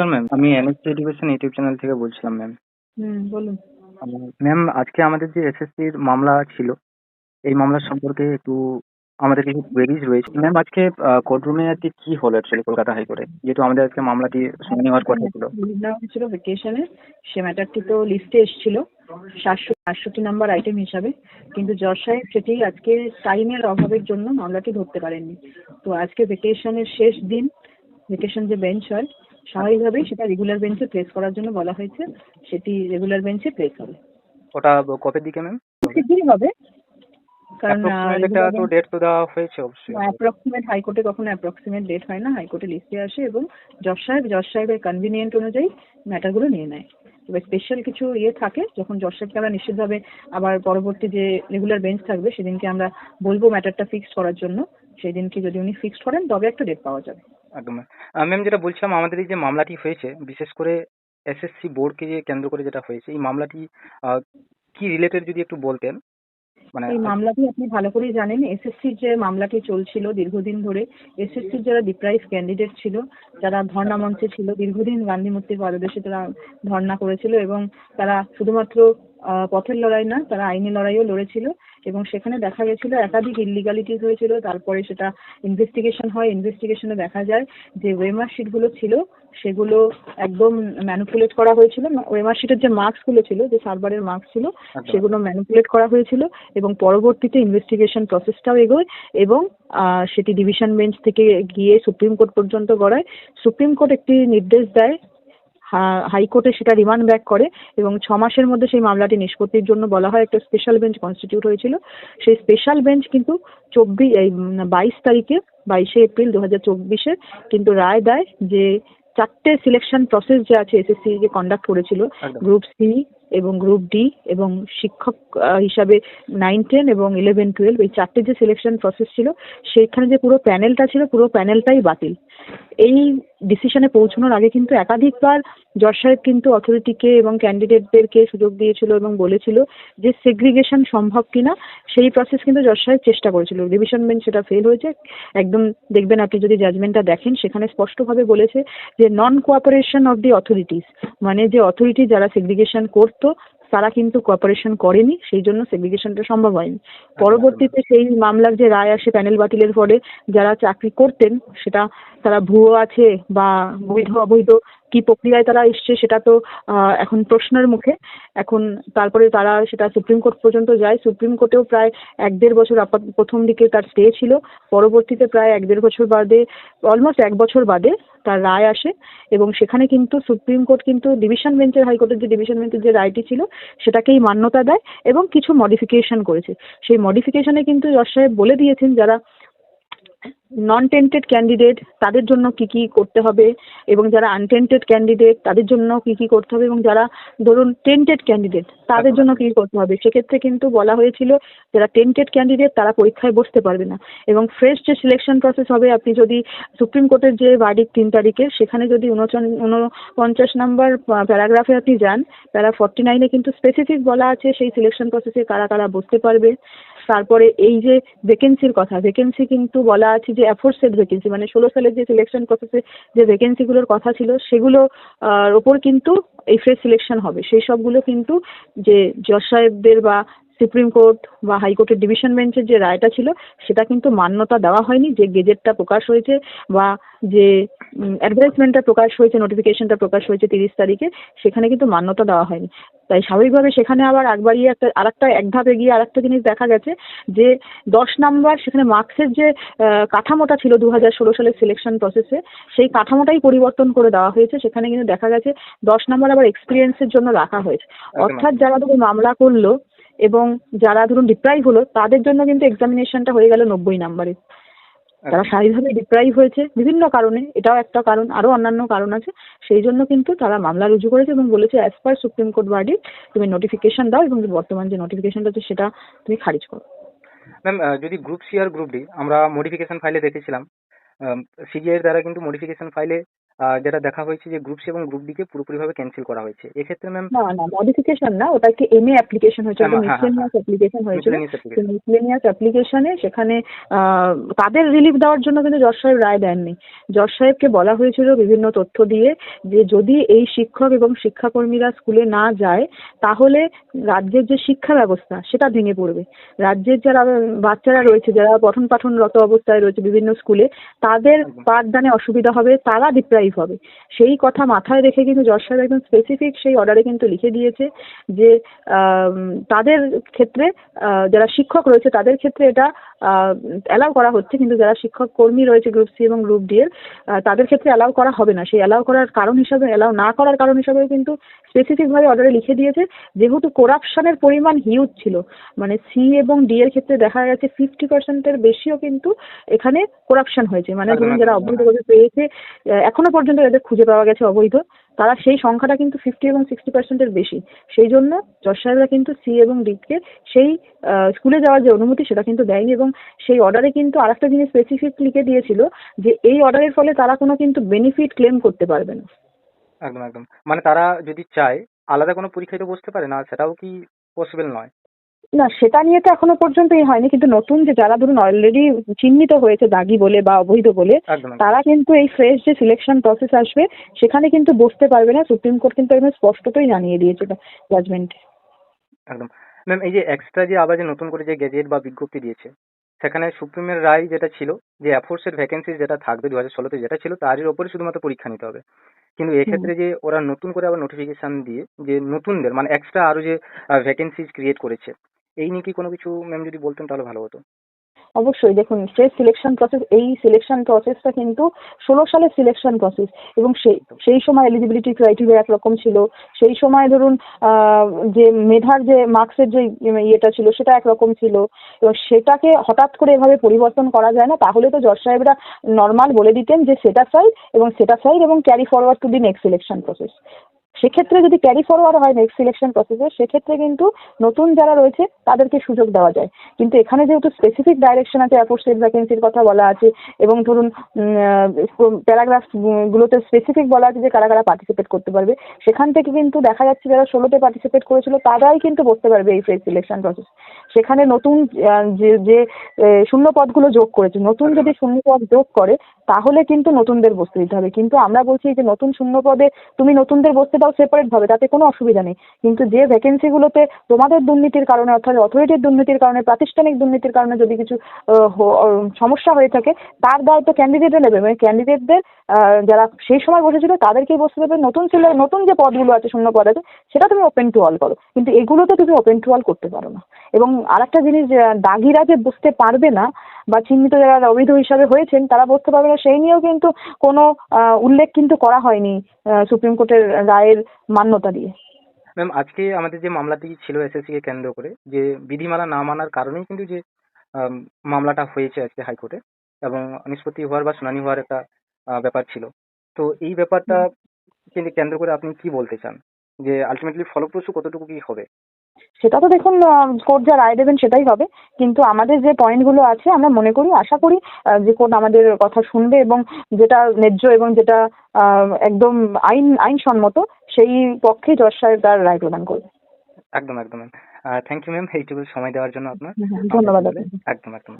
নমস্কার ম্যাম আমি NSC education YouTube channel থেকে বলছিলাম ম্যাম হুম বলুন। ম্যাম আজকে আমাদের যে এসএসসির মামলা ছিল এই মামলার সম্পর্কে একটু আমাদের কিছু কোয়েরিজ রয়েছে। ম্যাম আজকে কোর্ট রুমে আজকে কি হলো অ্যাকচুয়ালি কলকাতা হাইকোর্টে? যেহেতু আমাদের আজকে মামলাটি শুনানি হওয়ার কথা ছিল। হয়েছিল ভেকেশনে সে ম্যাটারটি তো লিস্টে এসেছিল সাতশো সাতষট্টি নাম্বার আইটেম হিসাবে। কিন্তু জজ সাহেব সেটি আজকে টাইমের অভাবের জন্য মামলাটি ধরতে পারেননি। তো আজকে ভেকেশনের শেষ দিন ভেকেশন যে বেঞ্চ হয় স্বাভাবিকভাবেই সেটা রেগুলার বেঞ্চে প্লেস করার জন্য বলা হয়েছে সেটি রেগুলার বেঞ্চে প্লেস হবে। ওটা কবে দিকে ম্যাম শিগগিরই হবে কারণ একটা তো ডেট তো দেওয়া হয়েছে অবশ্যই। অ্যাপ্রক্সিমেট হাইকোর্টে কখনো অ্যাপ্রক্সিমেট ডেট হয় না হাইকোর্টে লিস্টে আসে এবং জজ সাহেব জজ সাহেবের কনভিনিয়েন্ট অনুযায়ী ম্যাটারগুলো নিয়ে নেয়। এবার স্পেশাল কিছু ইয়ে থাকে যখন জজ সাহেবকে আমরা নিশ্চিতভাবে আবার পরবর্তী যে রেগুলার বেঞ্চ থাকবে সেদিনকে আমরা বলব ম্যাটারটা ফিক্সড করার জন্য। সেই দিনকে যদি উনি ফিক্সড করেন তবে একটা ডেট পাওয়া যাবে। একদম। ম্যাম যেটা বলছিলাম আমাদের এই যে মামলাটি হয়েছে বিশেষ করে এসএসসি বোর্ডকে যে কেন্দ্র করে যেটা হয়েছে এই মামলাটি কি রিলেটেড যদি একটু বলতেন? মানে এই মামলাটি আপনি ভালো করেই জানেন এসএসসির যে মামলাটি চলছিল দীর্ঘদিন ধরে এসএসসির যারা ডিপ্রাইভ ক্যান্ডিডেট ছিল যারা ধর্ণা মঞ্চে ছিল দীর্ঘদিন গান্ধী মূর্তির পাদদেশে তারা ধর্ণা করেছিল এবং তারা শুধুমাত্র পথের লড়াই না তারা আইনি লড়াইও লড়েছিল এবং সেখানে দেখা গেছিল একাধিক ইলিগালিটিস হয়েছিল তারপরে সেটা ইনভেস্টিগেশন হয় ইনভেস্টিগেশনে দেখা যায় যে ওয়েমার শিটগুলো ছিল সেগুলো একদম ম্যানুপুলেট করা হয়েছিল। ওয়েমার শিটের যে মার্কসগুলো ছিল যে সার্ভারের মার্কস ছিল সেগুলো ম্যানুপুলেট করা হয়েছিল এবং পরবর্তীতে ইনভেস্টিগেশন প্রসেসটাও এগোয় এবং সেটি ডিভিশন বেঞ্চ থেকে গিয়ে সুপ্রিম কোর্ট পর্যন্ত গড়ায়। সুপ্রিম কোর্ট একটি নির্দেশ দেয় হাইকোর্টে সেটা রিমান্ড ব্যাক করে এবং ছ মাসের মধ্যে সেই মামলাটি নিষ্পত্তির জন্য বলা হয়। একটা স্পেশাল বেঞ্চ কনস্টিটিউট হয়েছিল। সেই স্পেশাল বেঞ্চ কিন্তু চব্বিশ এই বাইশ তারিখে বাইশে এপ্রিল দু হাজার চব্বিশে কিন্তু রায় দেয় যে চারটে সিলেকশন প্রসেস যে আছে এসএসসি যে কন্ডাক্ট করেছিল গ্রুপ সি এবং গ্রুপ ডি এবং শিক্ষক হিসাবে নাইন টেন এবং ইলেভেন টুয়েলভ এই চারটে যে সিলেকশন প্রসেস ছিল সেইখানে যে পুরো প্যানেলটা ছিল পুরো প্যানেলটাই বাতিল। এই ডিসিশনে পৌঁছানোর আগে কিন্তু একাধিকবার জজ সাহেব কিন্তু অথরিটিকে এবং ক্যান্ডিডেটদেরকে সুযোগ দিয়েছিল এবং বলেছিল যে সেগ্রিগেশন সম্ভব কিনা, সেই প্রসেস কিন্তু জজ সাহেব চেষ্টা করেছিল। ডিভিশন বেঞ্চ সেটা ফেল হয়েছে। একদম দেখবেন আপনি যদি জাজমেন্টটা দেখেন, সেখানে স্পষ্টভাবে বলেছে যে non cooperation of the authorities মানে যে অথরিটি যারা সেগ্রিগেশন করতো তারা কিন্তু কোঅপারেশন করেনি, সেই জন্য সেগ্রিগেশনটা সম্ভব হয়নি। পরবর্তীতে সেই মামলার যে রায় আসে প্যানেল বাতিলের পরে, যারা চাকরি করতেন, সেটা তারা ভুয়ো আছে বা বৈধ অবৈধ কি প্রক্রিয়ায় তারা এসছে সেটা তো এখন প্রশ্নের মুখে। এখন তারপরে তারা সেটা সুপ্রিম কোর্ট পর্যন্ত যায়। সুপ্রিম কোর্টেও প্রায় এক দেড় বছর আপাত প্রথম দিকে তার স্টে ছিল। পরবর্তীতে প্রায় এক দেড় বছর বাদে অলমোস্ট এক বছর বাদে তার রায় আসে। এবং সেখানে কিন্তু সুপ্রিম কোর্ট কিন্তু ডিভিশন বেঞ্চের হাইকোর্টের যে ডিভিশন বেঞ্চের যে রায়টি ছিল, সেটাকেই মান্যতা দেয় এবং কিছু মডিফিকেশন করেছে। সেই মডিফিকেশনে কিন্তু জজ সাহেব বলে দিয়েছেন, যারা নন টেন্টেড ক্যান্ডিডেট তাদের জন্য কি কি করতে হবে? এবং যারা আনটেন্টেড ক্যান্ডিডেট তাদের জন্য কি কি করতে হবে? এবং যারা ধরুন টেন্টেড ক্যান্ডিডেট তাদের জন্য কি করতে হবে? সেক্ষেত্রে কিন্তু বলা হয়েছিল, যারা টেন্টেড ক্যান্ডিডেট তারা পরীক্ষায় বসতে পারবে না। এবং ফ্রেশ যে সিলেকশন প্রসেস হবে, আপনি যদি সুপ্রিম কোর্টের যে ভার্ডিক তিন তারিখে, সেখানে যদি উনচন, উনপঞ্চাশ নাম্বার প্যারাগ্রাফে আপনি যান প্যারা ফর্টি নাইনে কিন্তু স্পেসিফিক বলা আছে, সেই সিলেকশন প্রসেসে কারা কারা বসতে পারবে। তারপরে এই যে ভ্যাকেন্সির কথা ভ্যাকেন্সি কিন্তু বলা আছে যে অ্যাফোর্সেড ভ্যাকেন্সি মানে ষোলো সালের যে সিলেকশন প্রসেসে যে ভ্যাকেন্সিগুলোর কথা ছিল, সেগুলো ওপর কিন্তু এই ফ্রেশ সিলেকশন হবে। সেই সবগুলো কিন্তু যে জজ সাহেবদের বা সুপ্রিম কোর্ট বা হাইকোর্টের ডিভিশন বেঞ্চের যে রায়টা ছিল সেটা কিন্তু মান্যতা দেওয়া হয়নি। যে গেজেটটা প্রকাশ হয়েছে বা যে অ্যাডভার্টাইজমেন্টটা প্রকাশ হয়েছে নোটিফিকেশনটা প্রকাশ হয়েছে তিরিশ তারিখে সেখানে কিন্তু মান্যতা দেওয়া হয়নি। তাই স্বাভাবিকভাবে সেখানে আবার একবারই একটা আরেকটা এক ধাপ এগিয়ে আরেকটা জিনিস দেখা গেছে যে দশ নাম্বার সেখানে মার্কসের যে কাঠামোটা ছিল দু হাজার ষোলো সালের সিলেকশন প্রসেসে সেই কাঠামোটাই পরিবর্তন করে দেওয়া হয়েছে। সেখানে কিন্তু দেখা গেছে দশ নাম্বার আবার এক্সপিরিয়েন্সের জন্য রাখা হয়েছে। অর্থাৎ যারা ধরুন মামলা করল এবং যারা ধরুন ডিপ্রাইভ হলো তাদের জন্য কিন্তু এক্সামিনেশনটা হয়ে গেল নব্বই নাম্বারে। তারা স্বাভাবিকভাবে ডিপ্রাইভ হয়েছে বিভিন্ন কারণে এটাও একটা কারণ আরও অন্যান্য কারণ আছে। সেই জন্য কিন্তু তারা মামলা রুজু করেছে এবং বলেছে অ্যাজ পার সুপ্রিম কোর্ট বার্ডি তুমি নোটিফিকেশন দাও এবং বর্তমান যে নোটিফিকেশনটা আছে সেটা তুমি খারিজ করো। ম্যাম যদি গ্রুপ সি আর গ্রুপ ডি আমরা মডিফিকেশন ফাইলে দেখেছিলাম। সিজিআই এর দ্বারা কিন্তু মডিফিকেশন ফাইলে যেটা দেখা হয়েছে যে গ্রুপ সি এবং গ্রুপ ডি কে পুরোপুরিভাবে ক্যান্সেল করা হয়েছে। এক্ষেত্রে ম্যাম না না মডিফিকেশন না ওটা একটি এমএ অ্যাপ্লিকেশন হয়েছে? হ্যাঁ, হ্যাঁ, হ্যাঁ, মিসলেনিয়াস অ্যাপ্লিকেশন হয়েছিল। Miscellaneous application। মিসলেনিয়াস অ্যাপ্লিকেশনে সেখানে তাদের রিলিফ দেওয়ার জন্য কিন্তু জজ সাহেব রায় দেননি। জজ সাহেবকে বলা হয়েছিল বিভিন্ন তথ্য দিয়ে যে যদি এই শিক্ষক এবং শিক্ষাকর্মীরা স্কুলে না যায় তাহলে রাজ্যের যে শিক্ষা ব্যবস্থা সেটা ভেঙে পড়বে। রাজ্যের যারা বাচ্চারা রয়েছে যারা পঠন পাঠনরত অবস্থায় রয়েছে বিভিন্ন স্কুলে তাদের পাঠদানে অসুবিধা হবে তারা ডিপ্রাইভ হবে। সেই কথা মাথায় রেখে কিন্তু জজ সাহেব একদম স্পেসিফিক সেই অর্ডারে কিন্তু লিখে দিয়েছে যে তাদের ক্ষেত্রে যারা শিক্ষক রয়েছে তাদের ক্ষেত্রে এটা অ্যালাউ করা হচ্ছে। কিন্তু যারা শিক্ষক কর্মী রয়েছে গ্রুপ সি এবং গ্রুপ ডি এর তাদের ক্ষেত্রে অ্যালাউ করা হবে না। সেই অ্যালাউ করার কারণ হিসাবে অ্যালাউ না করার কারণ হিসাবেও কিন্তু স্পেসিফিকভাবে অর্ডারে লিখে দিয়েছে। যেহেতু করাপশনের পরিমাণ হিউজ ছিল মানে সি এবং ডি এর ক্ষেত্রে দেখা গেছে ফিফটি পার্সেন্টের বেশিও কিন্তু এখানে করাপশন হয়েছে। মানে ধরুন যারা একদম। অবৈধভাবে পেয়েছে এখনও পর্যন্ত এদের খুঁজে পাওয়া গেছে অবৈধ। তারা সেই সংখ্যাটা কিন্তু ফিফটি এবং সিক্সটি পার্সেন্টের বেশি। সেই জন্য জজ সাহেবরা কিন্তু সি এবং ডিকে সেই স্কুলে যাওয়ার যে অনুমতি সেটা কিন্তু দেয়নি এবং সেই অর্ডারে কিন্তু আরেকটা জিনিস স্পেসিফিক লিখে দিয়েছিল যে এই অর্ডারের ফলে তারা কোনো কিন্তু বেনিফিট ক্লেম করতে পারবে না। একদম একদম। মানে তারা যদি চায়, আলাদা কোনো পরীক্ষায় তো বসতে পারে না সেটাও কি পসিবল নয়? না সেটা নিয়ে তো এখনও পর্যন্ত এই হয়নি কিন্তু নতুন যে যারা ধরুন অলরেডি চিহ্নিত হয়েছে দাগি বলে বা অবৈধ বলে। তারা কিন্তু এই ফ্রেশ যে সিলেকশন প্রসেস আসবে সেখানে কিন্তু বসতে পারবে না সুপ্রিম কোর্ট কিন্তু একদম স্পষ্টতই জানিয়ে দিয়েছে জাজমেন্টে একদম। ম্যাম এই যে এক্সট্রা যে আবার যে নতুন করে যে গেজেট বা বিজ্ঞপ্তি দিয়েছে সেখানে সুপ্রিমের রায় যেটা ছিল যে অ্যাফোর্সের ভ্যাকেন্সি যেটা থাকবে দু হাজার ষোলোতে যেটা ছিল তারই ওপরে শুধুমাত্র পরীক্ষা নিতে হবে। কিন্তু এক্ষেত্রে যে ওরা নতুন করে আবার নোটিফিকেশন দিয়ে যে নতুনদের মানে এক্সট্রা আরও যে ভ্যাকেন্সিজ ক্রিয়েট করেছে এই নিয়ে কি কোনো কিছু ম্যাম যদি বলতেন তাহলে ভালো হতো। অবশ্যই দেখুন সেই সিলেকশন প্রসেস এই সিলেকশন প্রসেসটা কিন্তু ষোলো সালের সিলেকশন প্রসেস এবং সেই সেই সময় এলিজিবিলিটি ক্রাইটেরিয়া একরকম ছিল। সেই সময় ধরুন যে মেধার যে মার্কসের যে ইয়েটা ছিল সেটা একরকম ছিল। এবং সেটাকে হঠাৎ করে এভাবে পরিবর্তন করা যায় না তাহলে তো জজ সাহেবরা নর্মাল বলে দিতেন যে সেটা সাইড এবং সেটা সাইড এবং carry forward to the next selection process সেক্ষেত্রে যদি ক্যারি ফরওয়ার্ড হয় নেক্সট সিলেকশন প্রসেসে সেক্ষেত্রে কিন্তু নতুন যারা রয়েছে, তাদেরকে সুযোগ দেওয়া যায়। কিন্তু এখানে যেহেতু স্পেসিফিক ডাইরেকশন আছে অ্যাপোস্টেড ভ্যাকেন্সির কথা বলা আছে, এবং ধরুন প্যারাগ্রাফ গুলোতে স্পেসিফিক বলা আছে যে কারা কারা পার্টিসিপেট করতে পারবে, সেখান থেকে কিন্তু দেখা যাচ্ছে যারা ষোলোতে পার্টিসিপেট করেছিল, তারাই কিন্তু বসতে পারবে এই ফ্রেশ সিলেকশন প্রসেস সেখানে নতুন যে যে শূন্য পদগুলো যোগ করেছে, নতুন যদি শূন্য পদ যোগ করে তাহলে কিন্তু নতুনদের বসতে দিতে হবে। কিন্তু আমরা বলছি যে নতুন শূন্য পদে তুমি নতুনদের বসতে দাও সেপারেট ভাবে তাতে কোনো অসুবিধা নেই। কিন্তু যে ভ্যাকেন্সিগুলোতে তোমাদের দুর্নীতির কারণে অর্থাৎ অথরিটির দুর্নীতির কারণে, প্রাতিষ্ঠানিক দুর্নীতির কারণে যদি কিছু সমস্যা হয়ে থাকে, তার দায় তো ক্যান্ডিডেটরা নেবে। মানে ক্যান্ডিডেটদের যারা সেই সময় বসেছিল, তাদেরকেই বসতে দেবে। নতুন ছিল, নতুন যে পদগুলো আছে শূন্য পদ আছে, সেটা তুমি ওপেন টু অল করো। কিন্তু এগুলোতে তুমি ওপেন টু অল করতে পারো না। এবং আরেকটা জিনিস দাগিরা যে বসতে পারবে না বা চিহ্নিত যারা অবৈধ হিসাবে হয়েছেন তারা বসতে পারবে না সেই নিয়েও কিন্তু কোনো উল্লেখ কিন্তু করা হয়নি সুপ্রিম কোর্টের রায়ের মান্যতা দিয়ে। ম্যাম আজকে আমাদের যে মামলাটি ছিল এসএসসি কে কেন্দ্র করে যে বিধিমালা না মানার কারণেই কিন্তু যে মামলাটা হয়েছে আজকে হাইকোর্টে এবং নিষ্পত্তি হওয়ার বা শুনানি হওয়ার একটা ব্যাপার ছিল। তো এই ব্যাপারটা কিন্তু কেন্দ্র করে আপনি কি বলতে চান? যে আলটিমেটলি ফলপ্রসূ কতটুকু কি হবে? সেটা তো দেখুন কোর্ট যা রায় দেবেন সেটাই হবে। কিন্তু আমাদের যে পয়েন্টগুলো আছে আমরা মনে করি আশা করি যে কোর্ট আমাদের কথা শুনবে এবং যেটা ন্যায্য এবং যেটা একদম আইন আইনসম্মত সেই পক্ষে জজ সাহেব তার রায় প্রদান করবে। একদম একদম। থ্যাংক ইউ ম্যাম এইটুকু সময় দেওয়ার জন্য আপনার। হুম, হুম, ধন্যবাদ একদম একদম।